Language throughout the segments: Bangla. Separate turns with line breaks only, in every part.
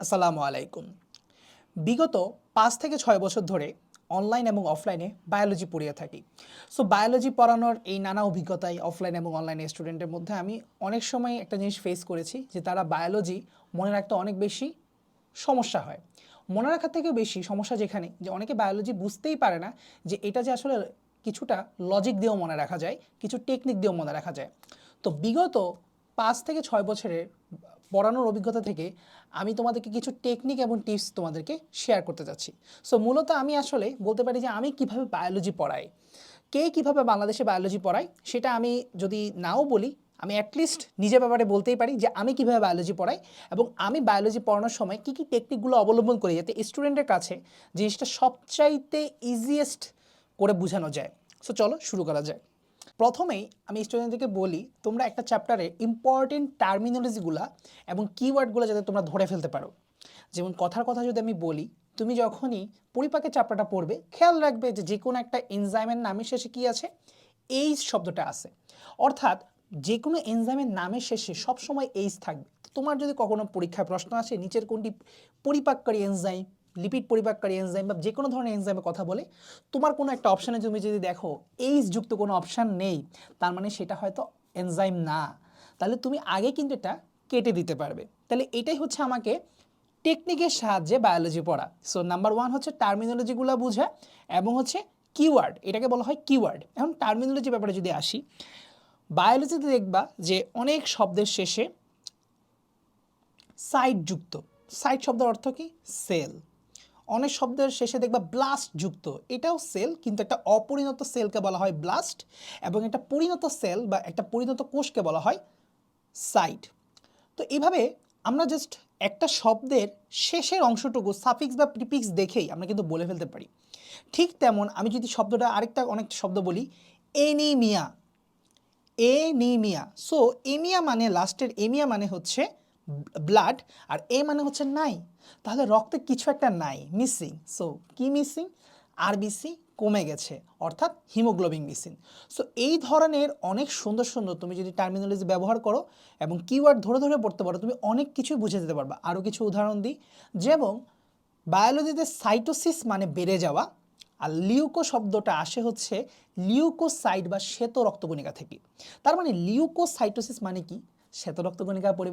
আসসালামু আলাইকুম। বিগত পাঁচ থেকে ছয় বছর ধরে অনলাইন এবং অফলাইনে বায়োলজি পড়িয়ে থাকি। সো বায়োলজি পড়ানোর এই নানা অভিজ্ঞতায় অফলাইন এবং অনলাইন স্টুডেন্টের মধ্যে আমি অনেক সময় একটা জিনিস ফেস করেছি যে, তারা বায়োলজি মনে রাখতে অনেক বেশি সমস্যা হয়। মনে রাখার থেকেও বেশি সমস্যা যেখানে, যে অনেকে বায়োলজি বুঝতেই পারে না যে, এটা যে আসলে কিছুটা লজিক দিয়েও মনে রাখা যায়, কিছু টেকনিক দিয়েও মনে রাখা যায়। তো, বিগত পাঁচ থেকে ছয় বছরের পড়ানোর অভিজ্ঞতা থেকে আমি তোমাদেরকে কিছু টেকনিক এবং টিপস তোমাদেরকে শেয়ার করতে যাচ্ছি। সো মূলত আমি আসলে বলতে পারি যে আমি কীভাবে বায়োলজি পড়াই। কে কীভাবে বাংলাদেশে বায়োলজি পড়াই সেটা আমি যদি নাও বলি, আমি অ্যাটলিস্ট নিজের ব্যাপারে বলতেই পারি যে আমি কীভাবে বায়োলজি পড়াই এবং আমি বায়োলজি পড়ানোর সময় কী কী টেকনিকগুলো অবলম্বন করি যাতে স্টুডেন্টের কাছে জিনিসটা সবচাইতে ইজিয়েস্ট করে বোঝানো যায়। সো চলো শুরু করা যায় প্রথমেই আমি স্টুডেন্টদেরকে বলি, তোমরা একটা চ্যাপ্টারে ইম্পর্টেন্ট টার্মিনোলজিগুলো এবং কিওয়ার্ডগুলো যাতে তোমরা ধরে ফেলতে পারো। যেমন কথার কথা যদি আমি বলি, তুমি যখনই পরিপাকের চ্যাপ্টারটা পড়বে, খেয়াল রাখবে যে যে কোনো একটা এনজাইমের নামের শেষে কি আছে? এইচ শব্দটা আছে। অর্থাৎ যে কোনো এনজাইমের নামের শেষে সবসময় এইচ থাকবে। তোমার যদি কখনো পরীক্ষায় প্রশ্ন আসে, নিচের কোনটি পরিপাককারী এনজাইম লিপিড পরিপাককারী এনজাইম বা যে কোনো ধরনের এনজাইমের কথা বলে, তোমার কোনো একটা অপশানে তুমি যদি দেখো এইচ যুক্ত কোনো অপশান নেই, তার মানে সেটা হয়তো এনজাইম না, তাহলে তুমি আগে কিন্তু এটা কেটে দিতে পারবে। তাহলে এটাই হচ্ছে আমাকে টেকনিকের সাহায্যে বায়োলজি পড়া। সো নাম্বার ওয়ান হচ্ছে টার্মিনোলজিগুলো বোঝা এবং হচ্ছে কিওয়ার্ড এটাকে বলা হয় কিওয়ার্ড এখন টার্মিনোলজি ব্যাপারে যদি আসি বায়োলজিতে দেখবা যে অনেক শব্দের শেষে সাইট যুক্ত। সাইট শব্দের অর্থ কি? সেল অনেক শব্দের শেষে দেখবা ব্লাস্ট যুক্ত। এটাও সেল কিন্তু একটা অপরিণত সেলকে বলা হয় ব্লাস্ট এবং একটা পরিণত সেল বা একটা পরিণত কোষকে বলা হয় সাইড তো এভাবে আমরা জাস্ট একটা শব্দের শেষের অংশটুকু সাফিক্স বা প্রিপিক্স দেখেই আমরা কিন্তু বলে ফেলতে পারি। ঠিক তেমন আমি যদি শব্দটা আরেকটা অনেক শব্দ বলি এনিমিয়া এনিমিয়া সো এমিয়া মানে লাস্টের এমিয়া মানে হচ্ছে ব্লাড আর এ মানে হচ্ছে নাই। তাহলে রক্তে কিছু একটা নাই মিসিং সো কি মিসিং আরবিসি কমে গেছে, অর্থাৎ হিমোগ্লোবিন মিসিং সো এই ধরনের অনেক সুন্দর সুন্দর তুমি যদি টার্মিনোলজি ব্যবহার করো এবং কিওয়ার্ড ধরে ধরে পড়তে পারো, তুমি অনেক কিছুই বুঝে যেতে পারবা। আরও কিছু উদাহরণ দিই, যেমন বায়োলজিতে সাইটোসিস মানে বেড়ে যাওয়া, আর লিউকো শব্দটা আসে হচ্ছে লিউকোসাইট বা শ্বেত রক্তকণিকা থেকে। তার মানে লিউকোসাইটোসিস মানে কি? শ্বেত রক্তকণিকার পরি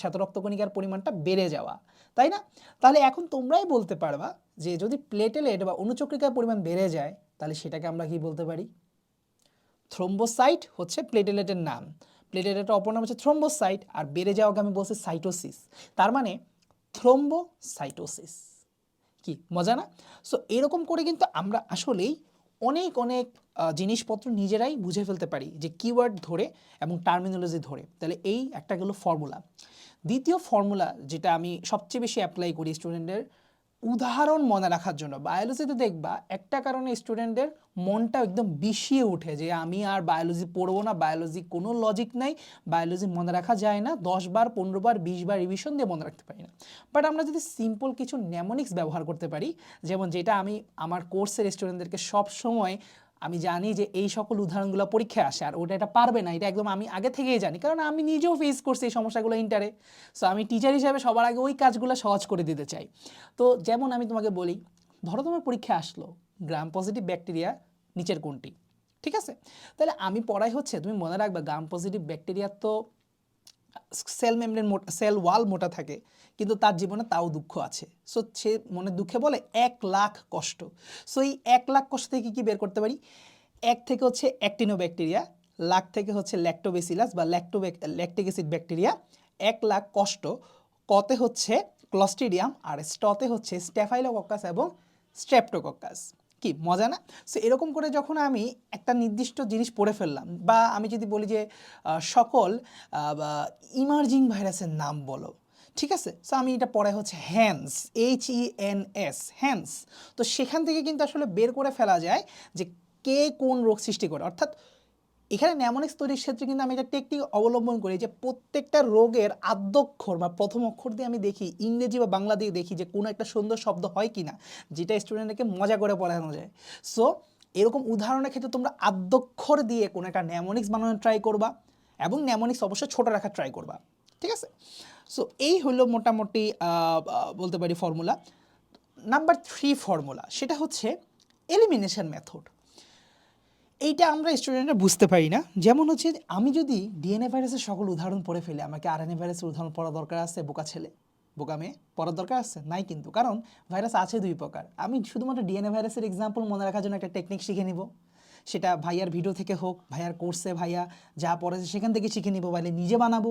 শ্বেত রক্তকণিকার পরিমাণটা বেড়ে যাওয়া, তাই না? তাহলে এখন তোমরাই বলতে পারবা যে যদি প্লেটেলেট বা অনুচক্রিকার পরিমাণ বেড়ে যায়, তাহলে সেটাকে আমরা কি বলতে পারি? থ্রোম্বোসাইট হচ্ছে প্লেটেলেটের নাম। প্লেটেলেটের অপর নাম হচ্ছে থ্রোম্বোসাইট আর বেড়ে যাওয়াকে আমি বলছি সাইটোসিস তার মানে থ্রোম্বোসাইটোসিস কি? মজা না? সো এরকম করে কিন্তু আমরা আসলেই অনেক অনেক জিনিসপত্র নিজেরাই বুঝে ফেলতে পারি যে কিওয়ার্ড ধরে এবং টার্মিনোলজি ধরে। তাহলে এই একটা গেলো ফর্মুলা দ্বিতীয় ফর্মুলা যেটা আমি সবচেয়ে বেশি অ্যাপ্লাই করি স্টুডেন্টের উদাহরণ মনে রাখার জন্য। বায়োলজিতে দেখবা একটা কারণে স্টুডেন্টের মনটা একদম বিষিয়ে ওঠে যে আমি আর বায়োলজি পড়ব না বায়োলজি কোনো লজিক নাই বায়োলজি মনে রাখা যায় না, দশ বার, পনেরো বার, বিশ বার রিভিশন দিয়ে মনে রাখতে পারি না। বাট আমরা যদি সিম্পল কিছু নেমোনিক্স ব্যবহার করতে পারি, যেমন যেটা আমি আমার কোর্সের স্টুডেন্টদেরকে সব সময় আমি জানি যে এই সকল উদাহরণগুলো পরীক্ষায় আসে আর ওটা এটা পারবে না, এটা একদম আমি আগে থেকেই জানি। কারণ আমি নিজেও ফেস করছি এই সমস্যাগুলো ইন্টারে সো আমি টিচার হিসাবে সবার আগে ওই কাজগুলো সহজ করে দিতে চাই। তো যেমন আমি তোমাকে বলি, ধরো তোমার পরীক্ষা আসলো গ্রাম পজিটিভ ব্যাকটেরিয়া নিচের কোনটি? ঠিক আছে? তাহলে আমি পড়াই হচ্ছে, তুমি মনে রাখবে গ্রাম পজিটিভ ব্যাকটেরিয়ার তো সেল মেমব্রেন মোটা, সেল ওয়াল মোটা থাকে, কিন্তু তার জীবনে তাও দুঃখ আছে। সো সে মনে দুঃখে বলে, এক লাখ কষ্ট। সো এই এক লাখ কষ্ট থেকে কি বের করতে পারি? এক থেকে হচ্ছে অ্যাক্টিনো ব্যাকটেরিয়া লাখ থেকে হচ্ছে ল্যাক্টোবেসিলাস বা ল্যাক্টো ল্যাকটিক অ্যাসিড ব্যাকটেরিয়া, এক লাখ কষ্ট, কতে হচ্ছে ক্লস্টিডিয়াম আর স্টতে হচ্ছে স্টেফাইলোকক্কাস এবং স্ট্রেপ্টোকক্কাস কি? মজা না? সো এরকম করে যখন আমি একটা নির্দিষ্ট জিনিস পড়ে ফেললাম বা আমি যদি বলি যে সকল ইমার্জিং ভাইরাসের নাম বলো, ঠিক আছে? সো আমি এটা পড়াই হচ্ছে hens H E N S hens তো সেখান থেকে কিন্তু আসলে বের করে ফেলা যায় যে কে কোন রোগ সৃষ্টি করে। অর্থাৎ এখানে ন্যামোনিক্স তৈরির ক্ষেত্রে কিন্তু আমি একটা টেকনিক অবলম্বন করি যে প্রত্যেকটা রোগের আদ্যক্ষর বা প্রথম অক্ষর দিয়ে আমি দেখি, ইংরেজি বা বাংলা দিয়ে দেখি যে কোনো একটা সুন্দর শব্দ হয় কি না যেটা স্টুডেন্টকে মজা করে পড়ানো যায়। সো এরকম উদাহরণের ক্ষেত্রে তোমরা আদ্যক্ষর দিয়ে কোনো একটা ন্যামোনিক্স বানানোর ট্রাই করবা এবং ন্যামোনিক্স অবশ্যই ছোটো রাখার ট্রাই করবা, ঠিক আছে? সো এই হলো মোটামুটি বলতে পারি ফর্মুলা নাম্বার থ্রি ফর্মুলা সেটা হচ্ছে এলিমিনেশন মেথড এইটা আমরা স্টুডেন্টরা বুঝতে পারি না। যেমন হচ্ছে, আমি যদি ডিএনএ ভাইরাসের সকল উদাহরণ পড়ে ফেলি, আমাকে আরএনএ ভাইরাসের উদাহরণ পড়া দরকার আছে, বোকা ছেলে, বোকা মেয়ে, পড়ার দরকার আছে? নাই কিন্তু। কারণ ভাইরাস আছে দুই প্রকার। আমি শুধুমাত্র ডিএনএ ভাইরাসের এক্সাম্পল মনে রাখার জন্য একটা টেকনিক শিখে নিব। সেটা ভাইয়ার ভিডিও থেকে হোক, ভাইয়ার কোর্সে ভাইয়া যা পড়েছে সেখান থেকে শিখে নিব বাইলে নিজে বানাবো,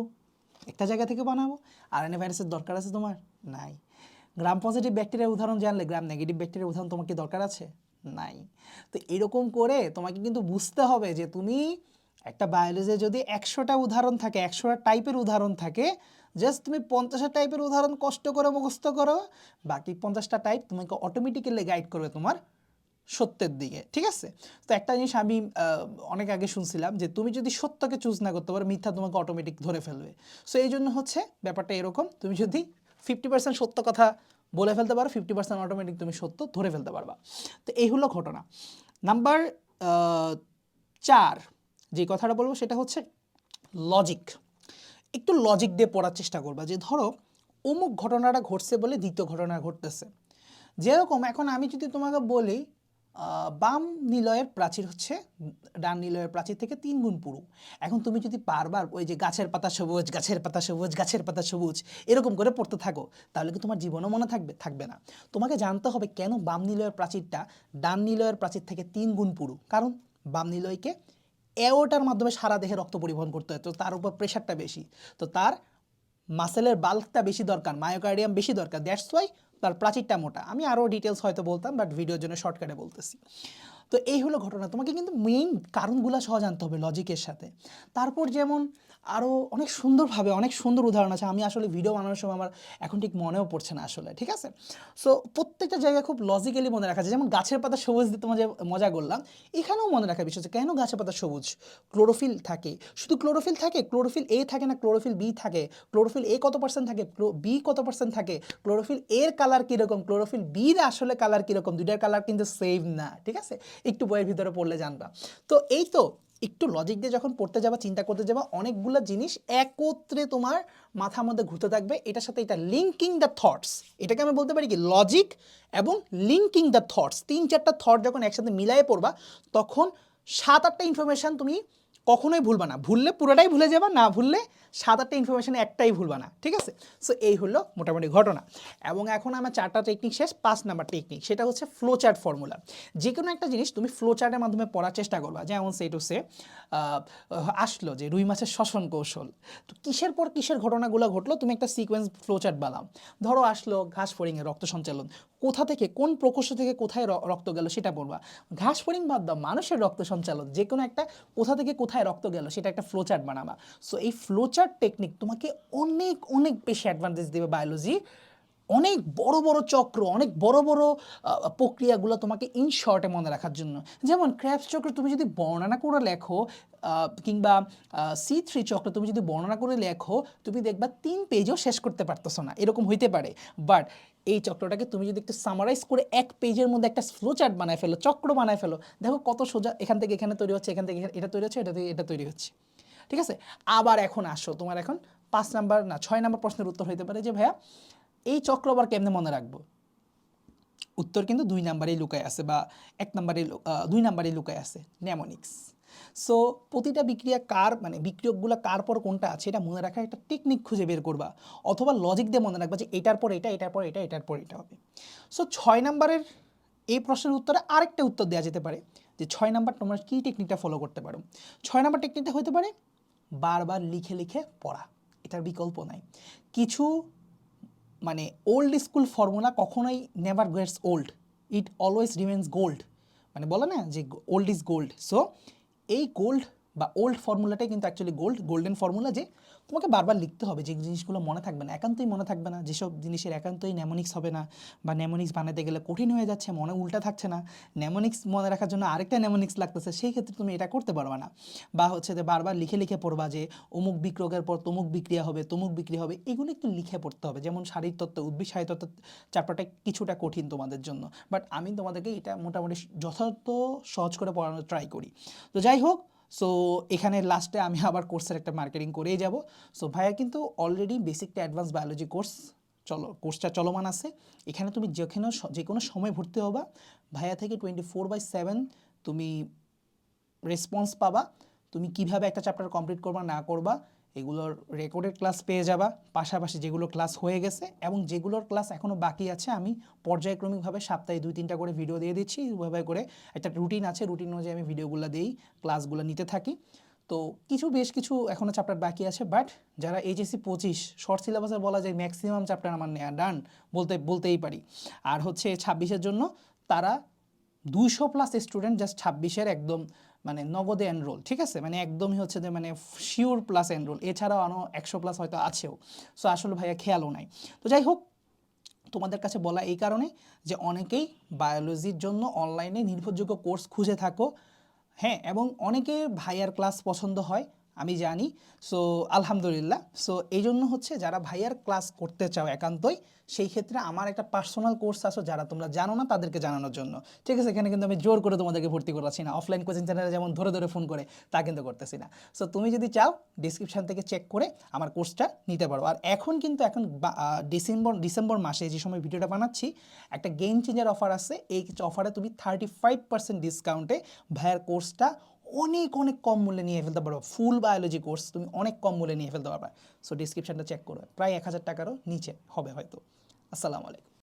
একটা জায়গা থেকে বানাবো। আর আরএনএ ভাইরাসের দরকার আছে তোমার? নাই। গ্রাম পজিটিভ ব্যাকটেরিয়ার উদাহরণ জানলে গ্রাম নেগেটিভ ব্যাকটেরিয়ার উদাহরণ তোমার কি দরকার আছে? নাই। তো এরকম করে তোমাকে কিন্তু বুঝতে হবে যে তুমি একটা বায়োলজিতে যদি একশোটা উদাহরণ থাকে, একশোটা টাইপের উদাহরণ থাকে জাস্ট তুমি পঞ্চাশটা টাইপের উদাহরণ কষ্ট করে মুখস্থ করো, বাকি পঞ্চাশটা টাইপ তোমাকে অটোমেটিক্যালি গাইড করবে তোমার সত্যের দিকে, ঠিক আছে? তো একটা জিনিস আমি অনেক আগে শুনছিলাম যে তুমি যদি সত্যকে চুজ না করতে পারো, মিথ্যা তোমাকে অটোমেটিক ধরে ফেলবে। সো এই জন্য হচ্ছে ব্যাপারটা এরকম, তুমি যদি ফিফটি পার্সেন্ট সত্য কথা বলে ফেলতে পারো ফিফটি পার্সেন্ট অটোমেটিক তুমি সত্য ধরে ফেলতে পারবা। তো এই হলো ঘটনা। নাম্বার চার, যে কথাটা বলব সেটা হচ্ছে লজিক একটু লজিক দিয়ে পড়ার চেষ্টা করবা যে ধরো অমুক ঘটনাটা ঘটছে বলে দ্বিতীয় ঘটনা ঘটতেছে। যেরকম এখন আমি যদি তোমাকে বলি বাম নিলয়ের প্রাচীর হচ্ছে, ডান নিলয়ের প্রাচীর থেকে তিন গুণ পুরু। এখন তুমি যদি বারবার ওই যে গাছের পাতা সবুজ, গাছের পাতা সবুজ, গাছের পাতা সবুজ, এরকম করে পড়তে থাকো, তাহলে কি তোমার জীবনও মনে থাকবে? থাকবে না। তোমাকে জানতে হবে কেন বাম নিলয়ের প্রাচীরটা ডান নিলয়ের প্রাচীর থেকে তিন গুণ পুরু। কারণ বাম নিলয়কে অ্যাওটার মাধ্যমে সারা দেহে রক্ত পরিবহন করতে হয়, তো তার উপর প্রেশারটা বেশি। তো তার মাসেলের বাল্কটা বেশি দরকার মায়োকার্ডিয়াম বেশি দরকার দ্যাটস ওয়াই তার প্রাচীরটা মোটা। আমি আরও ডিটেলস হয়তো বলতাম বাট ভিডিওর জন্য শর্টকাটে বলতেছি। তো এই হলো ঘটনা। তোমাকে কিন্তু মেইন কারণগুলো সহ জানতে হবে লজিকের সাথে। তারপর যেমন আরও অনেক সুন্দরভাবে অনেক সুন্দর উদাহরণ আছে। আমি আসলে ভিডিও বানানোর সময় আমার এখন ঠিক মনেও পড়ছে না আসলে, ঠিক আছে? সো প্রত্যেকটা জায়গায় খুব লজিক্যালি মনে রাখা যায়। যেমন গাছের পাতা সবুজ দিতে মজা মজা করলাম, এখানেও মনে রাখার বিষয় কেন গাছের পাতা সবুজ? ক্লোরোফিল থাকে। শুধু ক্লোরোফিল থাকে? ক্লোরোফিল এ থাকে না ক্লোরোফিল বি থাকে? ক্লোরোফিল এ কত পার্সেন্ট থাকে? ক্লো বি কত পার্সেন্ট থাকে? ক্লোরোফিল এর কালার কীরকম? ক্লোরোফিল বির আসলে কালার কীরকম? দুইটার কালার কিন্তু সেম না, ঠিক আছে? একটু বইয়ের ভিতরে পড়লে জানবা। তো এই তো একটু লজিক দিয়ে যখন পড়তে যাবা, চিন্তা করতে যাবা, অনেকগুলো জিনিস একত্রে তোমার মাথার মধ্যে ঘুরতে থাকবে। এটার সাথে এটা লিঙ্কিং দ্য থটস এটাকে আমি বলতে পারি কি? লজিক এবং লিঙ্কিং দ্য থটস তিন চারটা থট যখন একসাথে মিলাইয়ে পড়বা, তখন সাত আটটা ইনফরমেশান তুমি কখনোই ভুলবা না। ভুললে পুরোটাই ভুলে যাবা, না ভুললে সাত আটটা ইনফরমেশান একটাই ভুলবা না, ঠিক আছে? সো এই হলো মোটামুটি ঘটনা। এবং এখন আমার চারটা টেকনিক শেষ, পাঁচ নাম্বার টেকনিক সেটা হচ্ছে ফ্লো চার্ট ফর্মুলা যে কোনো একটা জিনিস তুমি ফ্লো চার্টের মাধ্যমে পড়ার চেষ্টা করবা, যেমন সেই টু সে আসলো যে রুই মাছের শ্বসন কৌশল। তো কিসের পর কিসের ঘটনাগুলো ঘটলো? তুমি একটা সিকোয়েন্স ফ্লো চার্ট বানাও। ধরো আসলো ঘাস ফড়িংয়ে রক্ত সঞ্চালন। কোথা থেকে, কোন প্রকোষ্ঠ থেকে কোথায় রক্ত গেল সেটা বলবা। ঘাস ফড়িং বাদ দাও, মানুষের রক্ত সঞ্চালন যে কোনো একটা কোথা থেকে কোথায় রক্ত গেল সেটা একটা ফ্লো চার্ট বানাবা। সো এই ফ্লো চার্ট টেকনিক তোমাকে অনেক অনেক বেশি অ্যাডভান্টেজ দেবে বায়োলজি অনেক বড় বড় চক্র, অনেক বড় বড় প্রক্রিয়াগুলো তোমাকে ইন শর্টে মনে রাখার জন্য। যেমন ক্র্যাপস চক্র তুমি যদি বর্ণনা করে লেখো কিংবা সি থ্রি চক্র তুমি যদি বর্ণনা করে লেখো, তুমি দেখবা তিন পেজও শেষ করতে পারতেছো না। এরকম হইতে পারে। বাট এই চক্রটাকে তুমি যদি একটু সামারাইজ করে এক পেজের মধ্যে একটা ফ্লো চার্ট বানায় ফেলো, চক্র বানায় ফেলো, দেখো কত সোজা এখান থেকে এখানে তৈরি হচ্ছে, এখান থেকে এটা তৈরি হচ্ছে, এটা থেকে এটা তৈরি হচ্ছে, ঠিক আছে? আবার এখন আসো, তোমার এখন পাঁচ নাম্বার, না, ছয় নাম্বার প্রশ্নের উত্তর হইতে পারে যে, ভাইয়া, এই চক্র আবার কেমনে মনে রাখব? উত্তর কিন্তু দুই নাম্বারেই লুকায় আছে বা এক নাম্বারে দুই নাম্বারেই লুকায় আছে নেমোনিক্স সো প্রতিটা বিক্রিয়া কার মানে বিক্রিয়কগুলো কার পর কোনটা আছে, এটা মনে রাখার একটা টেকনিক খুঁজে বের করবা। অথবা লজিক দিয়ে মনে রাখবা যে এটার পর এটা, এটার পর এটা, এটার পর এটা হবে। সো ছয় নাম্বারের এই প্রশ্নের উত্তরে আরেকটা উত্তর দেওয়া যেতে পারে, যে ছয় নাম্বার তোমরা কী টেকনিকটা ফলো করতে পারো? ছয় নাম্বার টেকনিকটা হতে পারে বারবার লিখে লিখে পড়া। এটার বিকল্প নাই। কিছু মানে ওল্ড স্কুল ফর্মুলা কখনোই never gets old it always remains gold মানে বলে না যে ওল্ড ইজ গোল্ড সো এই গোল্ড বা ওল্ড ফর্মুলাটাই কিন্তু অ্যাকচুয়ালি গোল্ড গোল্ডেন ফর্মুলা যে তোমাকে বারবার লিখতে হবে যে জিনিসগুলো মনে থাকবে না, একান্তই মনে থাকবে না, যেসব জিনিসের একান্তই নেমোনিক্স হবে না বা নেমোনিক্স বানাতে গেলে কঠিন হয়ে যাচ্ছে, মনে উল্টা থাকছে না নেমোনিক্স মনে রাখার জন্য আরেকটা নেমোনিক্স লাগতেছে, সেই ক্ষেত্রে তুমি এটা করতে পারবে না। বা হচ্ছে যে বারবার লিখে লিখে পড়বা যে অমুক বিক্রয়ের পর তমুক বিক্রিয়া হবে, তমুক বিক্রিয়া হবে, এগুলো একটু লিখে পড়তে হবে, যেমন শারীরতত্ত্ব উদ্ভিদ শারীরতত্ত্ব চ্যাপ্টারটা কিছুটা কঠিন তোমাদের জন্য। বাট আমি তোমাদেরকে এটা মোটামুটি যথাযথ সহজ করে পড়ানোর ট্রাই করি। তো যাই হোক সো এখানে লাস্টে আমি আবার কোর্সের একটা মার্কেটিং করেই যাব। সো ভাইয়া কিন্তু অলরেডি বেসিকটা অ্যাডভান্স বায়োলজি কোর্স চলো কোর্সটা চলমান আছে। এখানে তুমি যেখানে যে কোনো সময় ভর্তি হবা। ভাইয়া থেকে টোয়েন্টি ফোর বাই সেভেন তুমি রেসপন্স পাবা। তুমি কীভাবে একটা চ্যাপ্টার কমপ্লিট করবা, না করবা। এগুলোর রেকর্ডেড ক্লাস পেয়ে যাবা। পাশাপাশি যেগুলো ক্লাস হয়ে গেছে এবং যেগুলোর ক্লাস এখনও বাকি আছে, আমি পর্যায়ক্রমিকভাবে সপ্তাহে দুই, তিনটা করে ভিডিও দিয়ে দিচ্ছি। এইভাবে করে একটা রুটিন আছে রুটিন অনুযায়ী আমি ভিডিওগুলো দিই ক্লাসগুলো নিতে থাকি। তো কিছু, বেশ কিছু এখনও চ্যাপ্টার বাকি আছে বাট যারা এইচএসসি পঁচিশ শর্ট সিলেবাসে বলা যায় ম্যাক্সিমাম চ্যাপ্টার আমার নেওয়া ডান বলতে, বলতেই পারি। আর হচ্ছে ছাব্বিশের জন্য তারা দুইশো প্লাস স্টুডেন্ট জাস্ট ছাব্বিশের একদম মানে নগদে এনরোল ঠিক আছে? মানে একদমই হচ্ছে যে মানে শিওর প্লাস এনরোল এছাড়াও আরও একশো প্লাস হয়তো আছেও। সো আসলে ভাইয়া খেয়ালও নাই। তো যাই হোক, তোমাদের কাছে বলা এই কারণে যে অনেকেই বায়োলজির জন্য অনলাইনে নির্ভরযোগ্য কোর্স খুঁজে থাকো। হ্যাঁ এবং অনেকে ভাইয়ার ক্লাস পছন্দ হয়। আমি জানি। সো আলহামদুলিল্লাহ। সো এই জন্য হচ্ছে যারা ভাইয়ার ক্লাস করতে চাও একান্তই, সেই ক্ষেত্রে আমার একটা পার্সোনাল কোর্স আছে যারা তোমরা জানো না তাদেরকে জানানোর জন্য। ঠিক আছে? এখানে কিন্তু আমি জোর করে তোমাদেরকে ভর্তি করাচ্ছি না। অফলাইন কোচিং সেন্টারে যেমন ধরে ধরে ফোন করে, তা কিন্তু করতেছি না। সো তুমি যদি চাও ডিসক্রিপশন থেকে চেক করে আমার কোর্সটা নিতে পারো। আর এখন কিন্তু এখন ডিসেম্বর ডিসেম্বর মাসে যে সময় ভিডিওটা বানাচ্ছি, একটা গেম চেঞ্জার অফার আছে। এই অফারে তুমি থার্টি ফাইভ পার্সেন্ট ডিসকাউন্টে ভাইয়ার কোর্সটা অনেক অনেক কম মূল্যে নিয়ে ফেলতে পারো। ফুল বায়োলজি কোর্স তুমি অনেক কম মূল্যে নিয়ে ফেলতে পারবে। সো ডিসক্রিপশানটা চেক করবে প্রায় এক হাজার টাকারও নিচে হবে হয়তো। আসসালামু আলাইকুম।